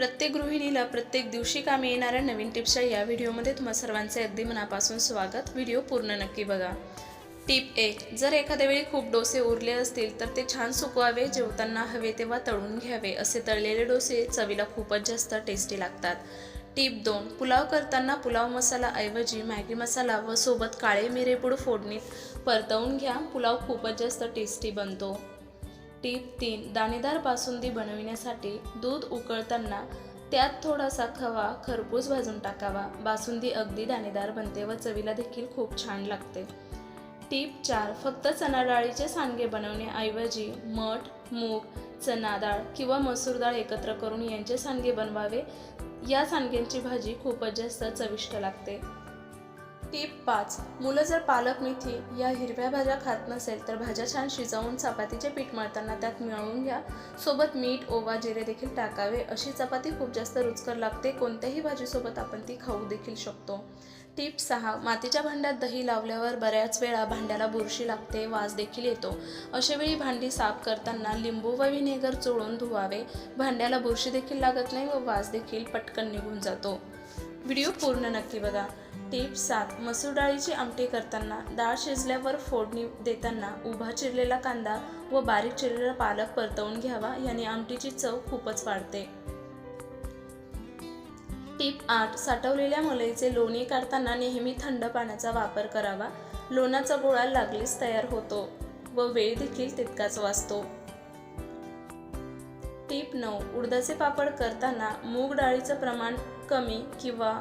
प्रत्येक गृहिणीला प्रत्येक दिवशी कामी येणाऱ्या नवीन टिप्सच्या या व्हिडिओमध्ये तुम्हा सर्वांचे अगदी मनापासून स्वागत. व्हिडिओ पूर्ण नक्की बघा. टिप एक जर एखाद्या वेळी खूप डोसे उरले असतील तर ते छान सुकवावे जेवताना हवे तेव्हा तळून घ्यावे. असे तळलेले डोसे चवीला खूपच जास्त टेस्टी लागतात. टीप दोन पुलाव करताना पुलाव मसालाऐवजी मॅगी मसाला व सोबत काळे मिरेपूड फोडणीत परतवून घ्या. पुलाव खूपच जास्त टेस्टी बनतो. टीप तीन दाणेदार बासुंदी बनविण्यासाठी दूध उकळताना त्यात थोडासा खवा खरपूस भाजून टाकावा. बासुंदी अगदी दाणेदार बनते व चवीला देखील खूप छान लागते. टीप चार फक्त चणा डाळीचे सांडगे बनवण्याऐवजी मठ मूग चणा डाळ किंवा मसूर डाळ एकत्र करून यांचे सांडगे बनवावे. या सांडग्यांची भाजी खूपच जास्त चविष्ट लागते. टीप पाच. मुलं जर पालक मेथी या हिरव्या भाज्या खात नसेल तर भाज्या छान शिजवून चपातीचे पीठ मळताना त्यात मिळवून घ्या. सोबत मीठ ओवा जिरे देखील टाकावे. अशी चपाती खूप जास्त रुचकर लागते. कोणत्याही भाजीसोबत आपण ती खाऊ देखील शकतो. टीप सहा. मातीच्या भांड्यात दही लावल्यावर बऱ्याच वेळा भांड्याला बुरशी लागते वास देखील येतो. अशावेळी भांडी साफ करताना लिंबू व व्हिनेगर चोळून धुवावे. भांड्याला बुरशी देखील लागत नाही व वास देखील पटकन निघून जातो. व्हिडिओ पूर्ण नक्की बघा. टिप सात मसूर डाळीची आमटी करताना डाळ शिजल्यावर फोडणी देताना उभा चिरलेला कांदा व बारीक चिरलेला पालक परतवून घ्यावा याने आमटीची चव खूपच वाढते. टिप आठ साठवलेल्या मलईचे लोणी काढताना नेहमी थंड पाण्याचा वापर करावा. लोणाचा गोळा लागलीच तयार होतो व वेळ देखील तितकाच वाचतो. टीप नऊ उडदाचे पापड करताना मूग डाळीचं प्रमाण कमी किंवा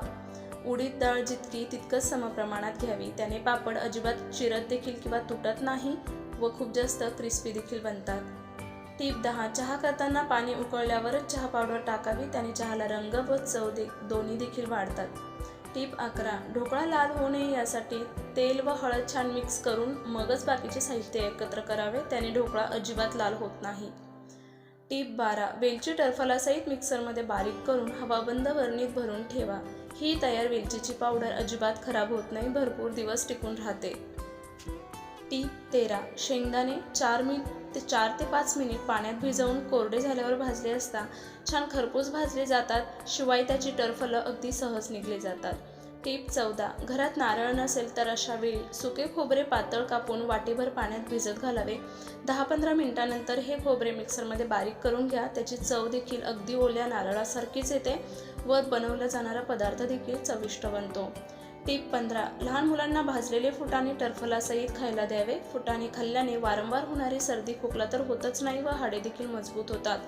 उडीद डाळ जितकी तितकंच समप्रमाणात घ्यावी. त्याने पापड अजिबात चिरत देखील किंवा तुटत नाही व खूप जास्त क्रिस्पी देखील बनतात. टीप दहा चहा करताना पाणी उकळल्यावरच चहा पावडर टाकावी. त्याने चहाला रंग व चव दे दोन्ही देखील वाढतात. टीप अकरा ढोकळा लाल होऊ नये यासाठी तेल व हळद छान मिक्स करून मगच बाकीचे साहित्य एकत्र करावे. त्याने ढोकळा अजिबात लाल होत नाही. टीप बारा. वेलची टरफलासहित मिक्सरमध्ये बारीक करून हवाबंद वरणीत भरून ठेवा. ही तयार वेलचीची पावडर अजिबात खराब होत नाही भरपूर दिवस टिकून राहते. टीप तेरा. शेंगदाणे चार मिनिट ते चार ते पाच मिनिट पाण्यात भिजवून कोरडे झाल्यावर भाजले असता छान खरपूस भाजले जातात शिवाय त्याची टरफलं अगदी सहज निघले जातात. टीप चौदा. घरात नारळ नसेल तर अशा वेळी सुके खोबरे पातळ कापून वाटीभर पाण्यात भिजत घालावे. दहा पंधरा मिनिटानंतर हे खोबरे मिक्सरमध्ये बारीक करून घ्या. त्याची चव देखील अगदी ओल्या नारळासारखीच येते. व बनवला जाणारा पदार्थ देखील चविष्ट बनतो. टीप पंधरा. लहान मुलांना भाजलेले फुटाणे टरफलासहित खायला द्यावे. फुटाणे खाल्ल्याने वारंवार होणारी सर्दी खोकला तर होतच नाही व हाडे देखील मजबूत होतात.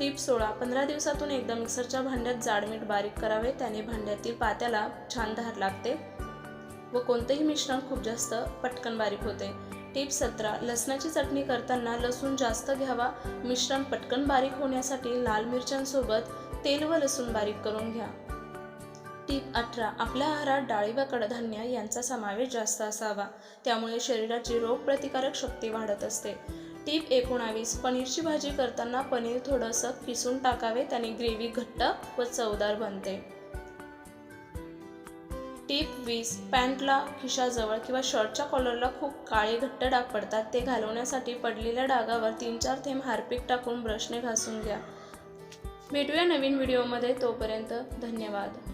टीप सोळा पंधरा दिवसातून एकदा मिक्सरच्या भांड्यात जाड मीठ बारीक करावे. त्याने भांड्यातील पात्याला छान धार लागते व कोणतेही मिश्रण खूप जास्त पटकन बारीक होते. टीप सतरा. लसणाची चटणी करताना लसूण जास्त घ्यावा. मिश्रण पटकन बारीक होण्यासाठी लाल मिरच्यांसोबत तेल व लसूण बारीक करून घ्या. टीप अठरा. आपल्या आहारात डाळी व कडधान्य यांचा समावेश जास्त असावा. त्यामुळे शरीराची रोगप्रतिकारक शक्ती वाढत असते. टीप एकोणावीस पनीरची भाजी करताना पनीर थोडंसं किसून टाकावे त्याने ग्रेव्ही घट्ट व चवदार बनते. टीप वीस पॅन्टला खिशाजवळ किंवा शर्टच्या कॉलरला खूप काळे घट्ट डाग पडतात ते घालवण्यासाठी पडलेल्या डागावर तीन चार थेंब हार्पिक टाकून ब्रशने घासून घ्या. भेटूया नवीन व्हिडिओमध्ये तोपर्यंत धन्यवाद.